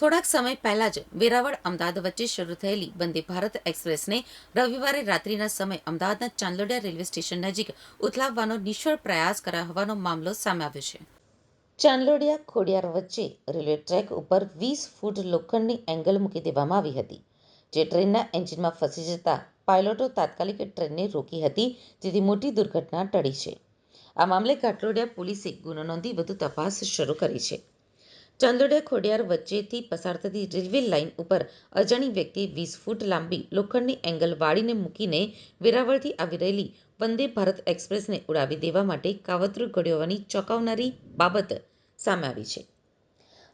થોડાક સમય પહેલા જ વેરાવળ અમદાવાદ વચ્ચે શરૂ થયેલી વંદે ભારત એક્સપ્રેસને રવિવારે રાત્રિના સમયે અમદાવાદના ચાંદલોડિયા રેલવે સ્ટેશન નજીક ઉથલાવવાનો નિષ્ફળ પ્રયાસ કરાયો હોવાનો મામલો સામે આવ્યો છે. ચાંદલોડિયા ખોડિયાર વચ્ચે રેલવે ટ્રેક ઉપર વીસ ફૂટ લોખંડની એંગલ મૂકી દેવામાં આવી હતી, જે ટ્રેનના એન્જિનમાં ફસી જતા પાયલોટો તાત્કાલિક ટ્રેનને રોકી હતી, જેથી મોટી દુર્ઘટના ટળી છે. આ મામલે કાટલોડિયા પોલીસે ગુનો નોંધી વધુ તપાસ શરૂ કરી છે. ચાંદોડિયા ખોડિયાર વચ્ચેથી પસાર થતી રેલવે લાઇન ઉપર અજાણી વ્યક્તિએ વીસ ફૂટ લાંબી લોખંડની એંગલ વાળીને મૂકીને વેરાવળથી આવી રહેલી વંદે ભારત એક્સપ્રેસને ઉડાવી દેવા માટે કાવતરું ઘડ્યોવાની ચોંકાવનારી બાબત સામે આવી છે.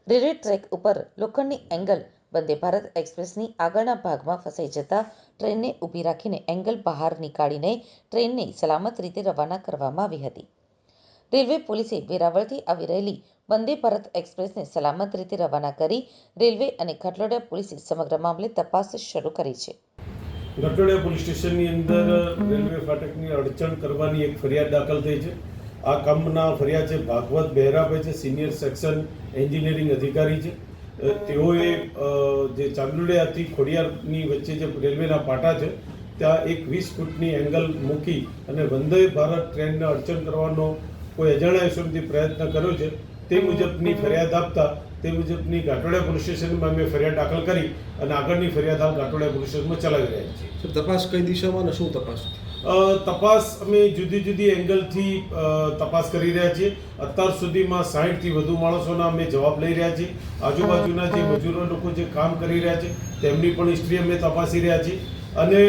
રેલવે ટ્રેક ઉપર લોખંડની એંગલ વંદે ભારત એક્સપ્રેસની આગળના ભાગમાં ફસાઈ જતા ટ્રેનને ઊભી રાખીને એંગલ બહાર નીકાળીને ટ્રેનને સલામત રીતે રવાના કરવામાં આવી હતી. રેલવે પોલીસે વેરાવળથી આવી રહેલી વંદે ભારત એક્સપ્રેસને સલામત રીતે રવાના કરી રેલવે અને ઘટલોડિયા પોલીસે સમગ્ર મામલે તપાસ શરૂ કરી છે. ગટોડિયા પોલીસ સ્ટેશનની અંદર રેલવે ફાટકની અડચણ કરવાની એક ફરિયાદ દાખલ થઈ છે. આ કામના ફરિયાદ છે ભાગવત બહેરાભાઈ છે, સિનિયર સેક્શન એન્જિનિયરિંગ અધિકારી છે. તેઓએ જે ચાંદલોડિયાથી ખોડિયારની વચ્ચે જે રેલવેના પાટા છે, ત્યાં એક વીસ ફૂટની એંગલ મૂકી અને વંદે ભારત ટ્રેનને અડચણ કરવાનો કોઈ અજાણ્યા ઈસમથી પ્રયત્ન કર્યો છે. તે મુજબની ફરિયાદ આપતા તે મુજબની ઘાટોડિયા પોલીસ સ્ટેશનમાં અમે ફરિયાદ દાખલ કરી અને આગળની ફરિયાદ હાલ ઘાટોડિયા પોલીસ સ્ટેશનમાં ચલાવી રહ્યા છીએ. તપાસ કઈ દિશામાં અને શું તપાસ? તપાસ અમે જુદી જુદી એંગલથી તપાસ કરી રહ્યા છીએ. અત્યાર સુધીમાં સાહીઠથી વધુ માણસોના અમે જવાબ લઈ રહ્યા છીએ. આજુબાજુના જે મજૂરો લોકો જે કામ કરી રહ્યા છે તેમની પણ હિસ્ટ્રી અમે તપાસી રહ્યા છીએ. અને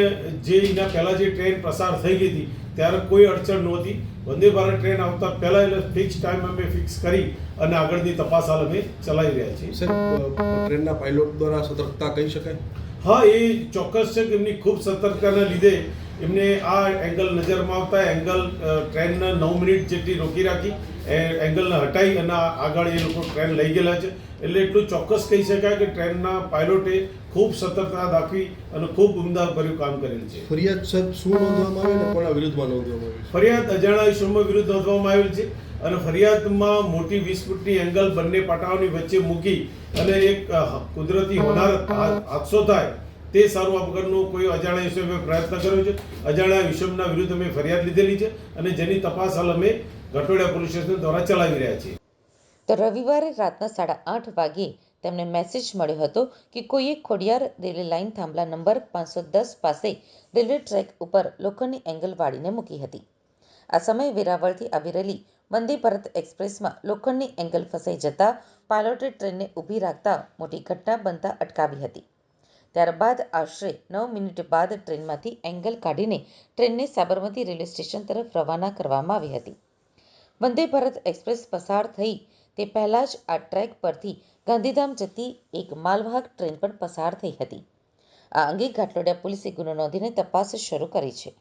જે એના પહેલાં જે ટ્રેન પસાર થઈ ગઈ હતી ત્યારે કોઈ અડચણ નહોતી. વંદે ભારત ટ્રેન આવતા પહેલાં એટલે ફિક્સ ટાઈમ અમે ફિક્સ કરી અને આગળની તપાસ હાલ અમે ચલાવી રહ્યા છીએ. ટ્રેનના પાયલોટ દ્વારા સતર્કતા કહી શકાય? હા એ ચોક્કસ છે કે એમની ખૂબ સતર્કતાના લીધે એમને આ એંગલ નજરમાં આવતા એંગલ ટ્રેનને નવ મિનિટ જેટલી રોકી રાખી એ એંગલને હટાવી અને આગળ એ લોકો ટ્રેન લઈ ગયેલા છે. એટલે એટલું ચોક્કસ કહી શકાય કે ટ્રેનના પાયલોટે ખૂબ સતર્કતા દાખવી અને ખૂબ ઉમદાભર્યું કામ કરેલ છે. ફરિયાદ સર શું નોંધવામાં આવી અને કોના વિરુદ્ધમાં નોંધવામાં આવી? ફરિયાદ અજાણા ઇસમો વિરુદ્ધ નોંધવામાં આવેલ છે અને ફરિયાદમાં મોટી વીસ ફૂટની એંગલ બંને પાટાઓની વચ્ચે મૂકી અને એક કુદરતી હોનાર હાદસો થાય તે સારું વગરનો કોઈ અજાણ્યા વિષમે પ્રયત્ન કર્યો છે. અજાણ્યા વિષમના વિરુદ્ધ અમે ફરિયાદ લીધેલી છે અને જેની તપાસ હાલ અમે ગઠોડિયા પોલીસ સ્ટેશન દ્વારા ચલાવી રહ્યા છીએ. તો રવિવારે રાતના સાડા આઠ વાગ્યે તેમને મેસેજ મળ્યો હતો કે કોઈએ ખોડિયાર રેલવે લાઇન થાંભલા નંબર પાંચસો દસ પાસે રેલવે ટ્રેક ઉપર લોખંડની એંગલ વાળીને મૂકી હતી. આ સમયે વેરાવળથી આવી રહેલી વંદે ભારત એક્સપ્રેસમાં લોખંડની એંગલ ફસાઈ જતા પાયલોટે ટ્રેનને ઊભી રાખતા મોટી ઘટના બનતા અટકાવી હતી. ત્યારબાદ આશરે નવ મિનિટ બાદ ટ્રેનમાંથી એંગલ કાઢીને ટ્રેનને સાબરમતી રેલવે સ્ટેશન તરફ રવાના કરવામાં આવી હતી. વંદે ભારત એક્સપ્રેસ પસાર થઈ તે પહેલાં જ આ ટ્રેક પરથી ગાંધીધામ જતી એક માલવાહક ટ્રેન પણ પસાર થઈ હતી. આ અંગે ઘાટલોડિયા પોલીસે ગુનો નોંધીને તપાસ શરૂ કરી છે.